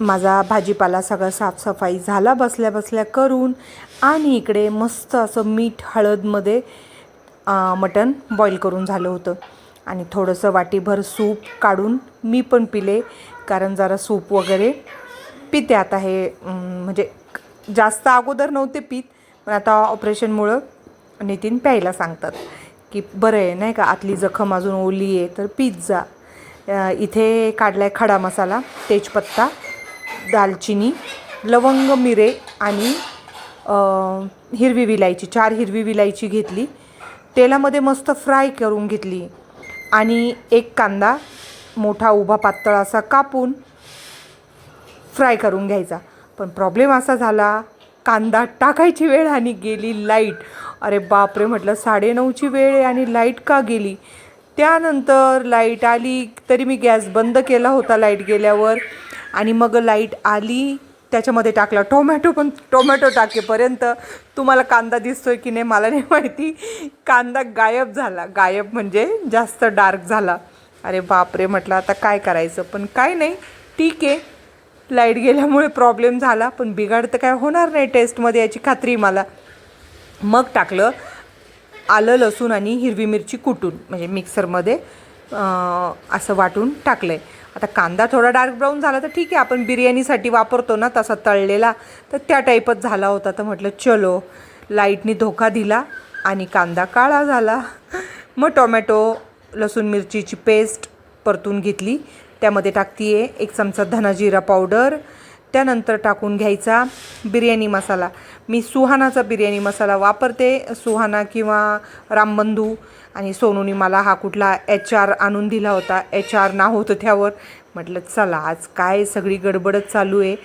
माझा भाजीपाला सगळं साफसफाई झाला बसल्या बसल्या करून आणि इकडे मस्त असं मीठ हळदमध्ये मटण बॉईल करून झालं होतं. आणि थोडंसं वाटीभर सूप काढून मी पण पिले कारण जरा सूप वगैरे पिते आता हे म्हणजे जास्त अगोदर नव्हते पीत पण आता ऑपरेशनमुळं नितीन प्यायला सांगतात की बरं आहे नाही का आतली जखम अजून ओली आहे तर पीत जा. इथे काढला आहे खडा मसाला तेजपत्ता दालचिनी लवंग मिरे आणि हिरवी विलायची चार हिरवी विलायची घेतली. तेलामध्ये मस्त फ्राय करून घेतली. आणि एक कांदा मोठा उभा पातळ असा कापून फ्राय करून घ्यायचा. पण प्रॉब्लेम असा झाला कांदा टाकायची वेळ आणि गेली लाइट. अरे बापरे म्हटलं साडेनऊची वेळ आहे आणि लाइट का गेली? त्यानंतर लाइट आली तरी मी गॅस बंद केला होता लाइट गेल्यावर. आणि मग लाइट आली त्याच्यामध्ये टाकला टोमॅटो पण टोमॅटो टाकेपर्यंत तुम्हाला कांदा दिसतोय की नाही मला नाही माहिती. कांदा गायब झाला. गायब म्हणजे जास्त डार्क झाला. अरे बापरे म्हटलं आता काय करायचं? पण काय नाही ठीक आहे. लाइट गेल्यामुळे प्रॉब्लेम झाला पण बिघाड तर काय होणार नाही टेस्टमध्ये याची खात्री मला. मग टाकलं आलं लसूण आणि हिरवी मिरची कुटून म्हणजे मिक्सरमध्ये असं वाटून टाकलं आहे आता कांदा थोडा डार्क ब्राऊन झाला तर ठीक आहे आपण बिर्याणीसाठी वापरतो ना तसा तळलेला तर त्या टाईपच झाला होता. तर म्हटलं चलो. लाईटनी धोका दिला आणि कांदा काळा झाला. मग टोमॅटो लसूण मिरचीची पेस्ट परतून घेतली. त्यामध्ये टाकती आहे एक चमचा धना जिरा पावडर त्यानंतर टाकून घ्यायचा बिर्याणी मसाला. मी सुहानाचा बिर्याणी मसाला वापरते सुहाना किंवा रामबंधू आणि सोनूनी मला हा कुठला एच आर आणून दिला होता. एच आर नाव होतं त्यावर. म्हटलं चला आज काय सगळी गडबडच चालू आहे.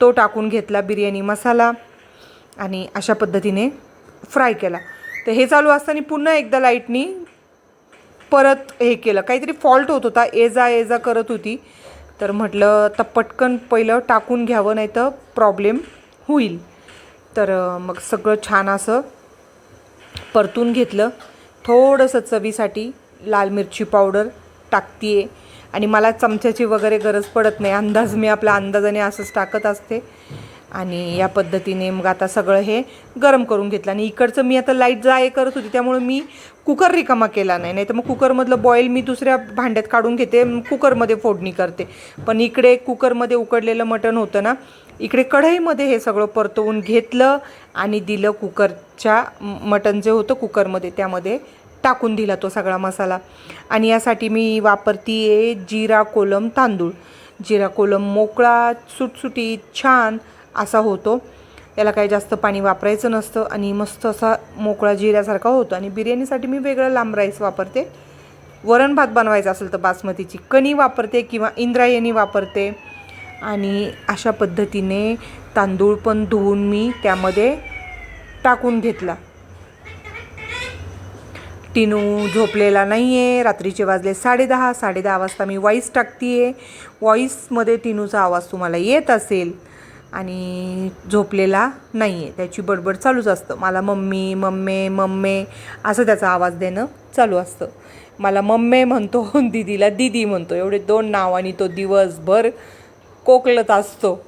तो टाकून घेतला बिर्याणी मसाला आणि अशा पद्धतीने फ्राय केला. तर हे चालू असताना पुन्हा एकदा लाईटनी परत हे केलं. काहीतरी फॉल्ट होत होता. ये जा ये जा करत होती. तर म्हटलं तर पटकन पहिलं टाकून घ्यावं नाही तर प्रॉब्लेम होईल. तर मग सगळं छान असं परतून घेतलं. थोडंसं चवीसाठी लाल मिरची पावडर टाकते आहे आणि मला चमच्याची वगैरे गरज पडत नाही. अंदाज मी आपल्या अंदाजाने असंच टाकत असते. आणि या पद्धतीने मग आता सगळं हे गरम करून घेतलं. आणि इकडचं मी आता लाइट जाय करत होती त्यामुळे मी कुकर रिकामा केला नाही. नाही तर मग कुकरमधलं बॉईल मी दुसऱ्या भांड्यात काढून घेते कुकरमध्ये फोडणी करते. पण इकडे कुकरमध्ये उकडलेलं मटण होतं ना इकडे कढईमध्ये हे सगळं परतवून घेतलं आणि दिलं कुकरच्या मटण जे होतं कुकरमध्ये त्यामध्ये टाकून दिला तो सगळा मसाला. आणि यासाठी मी वापरती आहे जिरा कोलम तांदूळ. जिरा कोलम मोकळा सुटसुटीत छान असा होतो. याला काही जास्त पाणी वापरायचं नसतं आणि मस्त असा मोकळा जिऱ्यासारखा होतो. आणि बिर्याणीसाठी मी वेगळं लांब राईस वापरते. वरण भात बनवायचा असेल तर बासमतीची कणी वापरते किंवा इंद्रायणी वापरते. आणि अशा पद्धतीने तांदूळ पण धुवून मी त्यामध्ये टाकून घेतला. टिनू झोपलेला नाही आहे रात्रीचे वाजले साडेदहा साडेदहा वाजता मी वॉईस टाकते आहे वॉईसमध्ये टिनूचा आवाज तुम्हाला येत असेल आणि झोपलेला नाही आहे त्याची बडबड चालूच असतं. मला मम्मी मम्मे मम्मे असं त्याचा आवाज देणं चालू असतं. मला मम्मे म्हणतो दिदीला दिदी म्हणतो. एवढे दोन नाव आणि तो दिवसभर कोकलत असतो.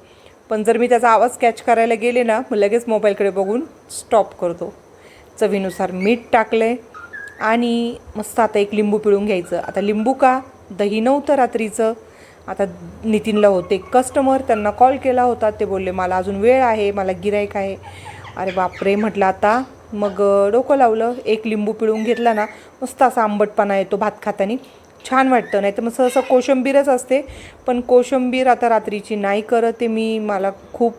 पण जर मी त्याचा आवाज कॅच करायला गेले ना मग लगेच मोबाईलकडे बघून स्टॉप करतो. चवीनुसार मीठ टाकले आणि मस्त आता एक लिंबू पिळून घ्यायचं. आता लिंबू का? दही नव्हतं रात्रीचं. आता नितीनला होते कस्टमर त्यांना कॉल केला होता. ते बोलले मला अजून वेळ आहे मला गिरायक आहे. अरे बापरे म्हटलं आता मग डोकं लावलं. एक लिंबू पिळून घेतला ना मस्त असा आंबटपणा येतो भात खातानी. छान वाटतं. नाही तर मग सहसा कोशंबीरच असते. पण कोशंबीर आता रात्रीची नाही करत ते मी. मला खूप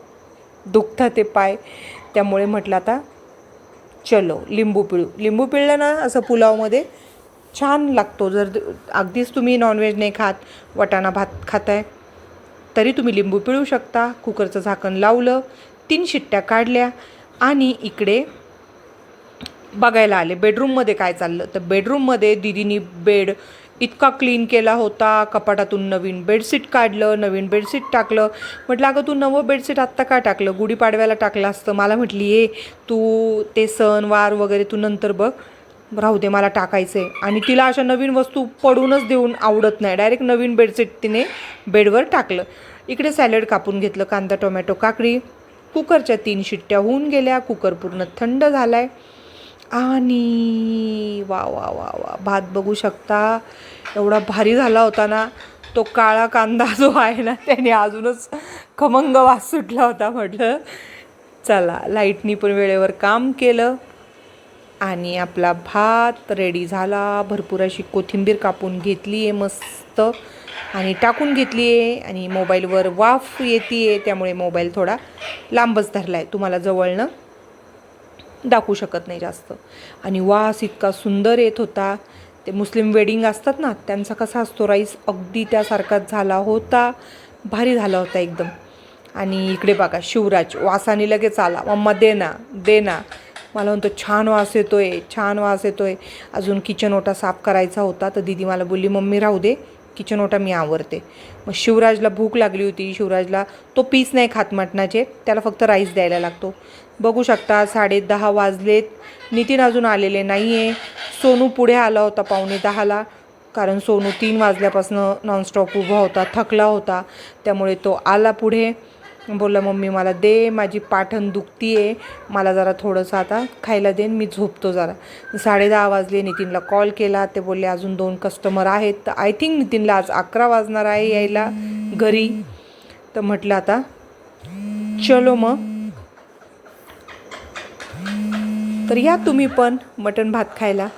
दुखतं ते पाय. त्यामुळे म्हटलं आता चलो लिंबू पिळू. लिंबू पिळलं ना असं पुलावमध्ये छान लागतो. जर अगदीच तुम्ही नॉनव्हेज नाही खात वटाणा भात खाताय तरी तुम्ही लिंबू पिळू शकता. कुकरचं झाकण लावलं तीन शिट्ट्या काढल्या आणि इकडे बघायला आले. बेडरूममध्ये काय चाललं? तर बेडरूममध्ये दिदीनी बेड इतका क्लीन केला होता. कपाटातून नवीन बेडशीट काढलं नवीन बेडशीट टाकलं. म्हटलं अगं तू नवं बेडशीट आत्ता का टाकलं? गुढीपाडव्याला टाकलं असतं. मला म्हटली ये तू ते सण वार वगैरे तू नंतर बघ. राहू दे मला टाकायचं आहे आणि तिला अशा नवीन वस्तू पडूनच देऊन आवडत नाही. डायरेक्ट नवीन बेडशीट तिने बेडवर टाकलं. इकडे सॅलड कापून घेतलं कांदा टोमॅटो काकडी. कुकरच्या तीन शिट्ट्या होऊन गेल्या. कुकर पूर्ण थंड झाला आहे आणि वा वा वा वा. भात बघू शकता. एवढा भारी झाला होता ना तो काळा कांदा जो आहे ना त्याने अजूनच खमंग वास सुटला होता म्हटलं. चला लाईटनी पण वेळेवर काम केलं आणि आपला भात रेडी झाला. भरपूर अशी कोथिंबीर कापून घेतली आहे मस्त आणि टाकून घेतली आहे आणि मोबाईलवर वाफ येते आहे त्यामुळे मोबाईल थोडा लांबच धरला आहे तुम्हाला जवळनं दाखवू शकत नाही जास्त. आणि वास इतका सुंदर येत होता. ते मुस्लिम वेडिंग असतात ना त्यांचा कसा असतो राईस अगदी त्यासारखाच झाला होता भारी झाला होता एकदम. आणि इकडे बघा शिवराज वासाने लगेच आला. मम्मा दे ना दे ना. मला म्हणतो छान वास येतो आहे छान वास येतो आहे अजून किचन ओटा साफ करायचा होता तर दीदी मला बोलली मम्मी राहू दे. किचन ओटा मी आवरते. मग शिवराजला भूक लागली होती. शिवराजला तो पीस नाही खात मटणाचे. त्याला फक्त राईस द्यायला लागतो. बघू शकता साडे दहा वाजलेत. नितीन अजून आलेले नाही आहे सोनू पुढे आला होता पावणे दहाला. कारण सोनू तीन वाजल्यापासून नॉनस्टॉप उभा होता थकला होता. त्यामुळे तो आला पुढे. बोलला मम्मी मला दे माझी पाठण दुखती आहे मला जरा थोडंसं आता खायला देन मी झोपतो जरा. साडे दहा वाजले नितीनला कॉल केला. ते बोलले अजून दोन कस्टमर आहेत. तर आय थिंक नितीनला आज अकरा वाजणार आहे यायला घरी. तर म्हटलं आता चलो मग. तर या तुम्ही पण मटण भात खायला.